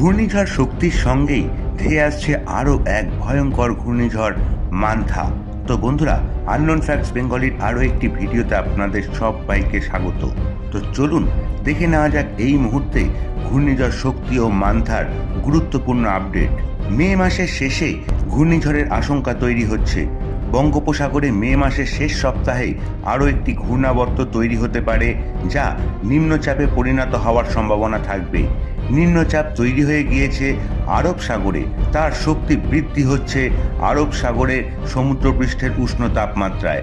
ঘূর্ণিঝড় শক্তির সঙ্গেই ধেয়ে আসছে আরও এক ভয়ঙ্কর ঘূর্ণিঝড় মান্থা। তো বন্ধুরা আননোন ফ্যাক্টস বেঙ্গলির আরও একটি ভিডিওতে আপনাদের সব বাইকে স্বাগত। তো চলুন, দেখে নেওয়া যাক এই মুহূর্তে ঘূর্ণিঝড় শক্তি ও মান্থার গুরুত্বপূর্ণ আপডেট। মে মাসের শেষে ঘূর্ণিঝড়ের আশঙ্কা তৈরি হচ্ছে। বঙ্গোপসাগরে মে মাসের শেষ সপ্তাহে আরও একটি ঘূর্ণাবর্ত তৈরি হতে পারে, যা নিম্নচাপে পরিণত হওয়ার সম্ভাবনা থাকবে। নিম্নচাপ তৈরি হয়ে গিয়েছে আরব সাগরে। তার শক্তি বৃদ্ধি হচ্ছে আরব সাগরের সমুদ্রপৃষ্ঠের উষ্ণ তাপমাত্রায়।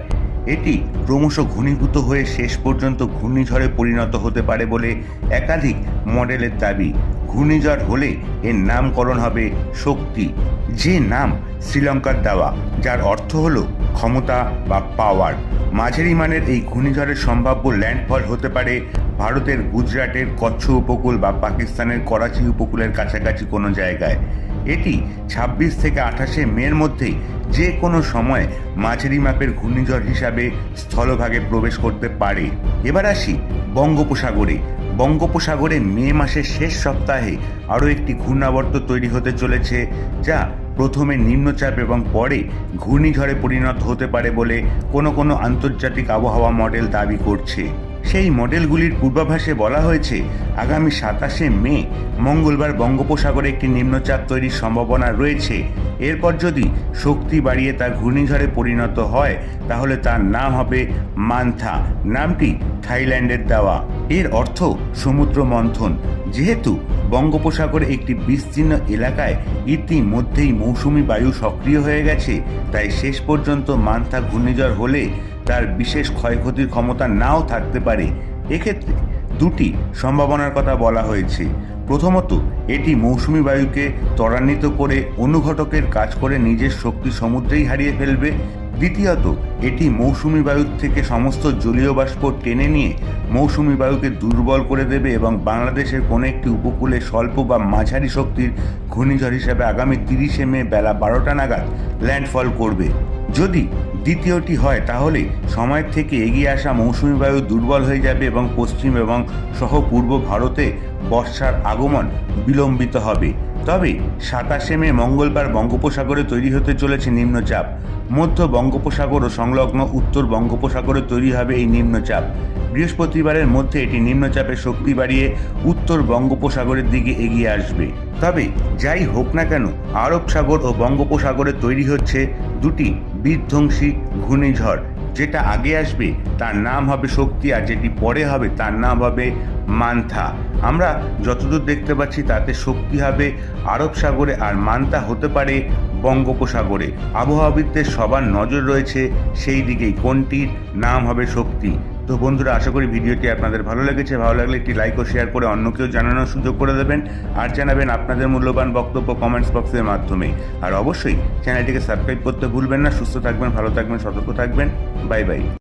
এটি ক্রমশ ঘনীভূত হয়ে শেষ পর্যন্ত ঘূর্ণিঝড়ে পরিণত হতে পারে বলে একাধিক মডেলের দাবি। ঘূর্ণিঝড় হলে এর নামকরণ হবে শক্তি, যে নাম শ্রীলঙ্কার দেওয়া, যার অর্থ হল ক্ষমতা বা পাওয়ার মাঝারি মানের এই ঘূর্ণিঝড়ের সম্ভাব্য ল্যান্ডফল হতে পারে ভারতের গুজরাটের কচ্ছ উপকূল বা পাকিস্তানের করাচি উপকূলের কাছাকাছি কোনো জায়গায়। এটি ছাব্বিশ থেকে আঠাশে মের মধ্যে যে কোনো সময় মাঝারি মাপের ঘূর্ণিঝড় হিসাবে স্থলভাগে প্রবেশ করতে পারে। এবার আসি বঙ্গোপসাগরে। বঙ্গোপসাগরে মে মাসের শেষ সপ্তাহে আরও একটি ঘূর্ণাবর্ত তৈরি হতে চলেছে, যা প্রথমে নিম্নচাপ এবং পরে ঘূর্ণিঝড়ে পরিণত হতে পারে বলে কোনো কোনো আন্তর্জাতিক আবহাওয়া মডেল দাবি করছে। সেই মডেলগুলির পূর্বাভাসে বলা হয়েছে, আগামী সাতাশে মে মঙ্গলবার বঙ্গোপসাগরে একটি নিম্নচাপ তৈরির সম্ভাবনা রয়েছে। এরপর যদি শক্তি বাড়িয়ে তা ঘূর্ণিঝড়ে পরিণত হয়, তাহলে তার নাম হবে মান্থা। নামটি থাইল্যান্ডের দেওয়া। এর অর্থ সমুদ্র মন্থন যেহেতু বঙ্গোপসাগরে একটি বিস্তীর্ণ এলাকায় ইতিমধ্যেই মৌসুমি বায়ু সক্রিয় হয়ে গেছে, তাই শেষ পর্যন্ত মান্থা ঘূর্ণিঝড় হলে তার বিশেষ ক্ষয়ক্ষতির ক্ষমতা নাও থাকতে পারে। এক্ষেত্রে দুটি সম্ভাবনার কথা বলা হয়েছে। প্রথমত, এটি মৌসুমি বায়ুকে ত্বরান্বিত করে অনুঘটকের কাজ করে নিজের শক্তি সমুদ্রেই হারিয়ে ফেলবে। দ্বিতীয়ত, এটি মৌসুমি বায়ুর থেকে সমস্ত জলীয় বাষ্প টেনে নিয়ে মৌসুমি বায়ুকে দুর্বল করে দেবে এবং বাংলাদেশের কোনো একটি উপকূলে স্বল্প বা মাঝারি শক্তির ঘূর্ণিঝড় হিসাবে আগামী তিরিশে মে বেলা বারোটা নাগাদ ল্যান্ডফল করবে। যদি দ্বিতীয়টি হয়, তাহলে সময়ের থেকে এগিয়ে আসা মৌসুমি বায়ু দুর্বল হয়ে যাবে এবং পশ্চিম এবং সহ পূর্ব ভারতে বর্ষার আগমন বিলম্বিত হবে। তবে সাতাশে মে মঙ্গলবার বঙ্গোপসাগরে তৈরি হতে চলেছে নিম্নচাপ। মধ্য বঙ্গোপসাগর ও সংলগ্ন উত্তর বঙ্গোপসাগরে তৈরি হবে এই নিম্নচাপ। বৃহস্পতিবারের মধ্যে এটি নিম্নচাপের শক্তি বাড়িয়ে উত্তর বঙ্গোপসাগরের দিকে এগিয়ে আসবে। তবে যাই হোক না কেন, আরব সাগর ও বঙ্গোপসাগরে তৈরি হচ্ছে দুটি বিধ্বংসী ঘূর্ণিঝড়। যেটা আগে আসবে, তার নাম হবে শক্তি, আর যেটি পরে হবে, তার নাম হবে মান্থা। আমরা যতদূর দেখতে পাচ্ছি তাতে শক্তি হবে আরব সাগরে আর মান্থা হতে পারে বঙ্গোপসাগরে। আবহাওয়াবিদদের সবার নজর রয়েছে সেই দিকেই, কোনটির নাম হবে শক্তি। তো বন্ধুরা, আশা করি ভিডিওটি আপনাদের ভালো লেগেছে। ভালো লাগলে একটি লাইক ও শেয়ার করে অন্য কেউ জানানোর সুযোগ করে দেবেন। আর জানাবেন আপনাদের মূল্যবান বক্তব্য কমেন্টস বক্সের মাধ্যমে। আর অবশ্যই চ্যানেলটিকে সাবস্ক্রাইব করতে ভুলবেন না। সুস্থ থাকবেন, ভালো থাকবেন, সতর্ক থাকবেন। Bye bye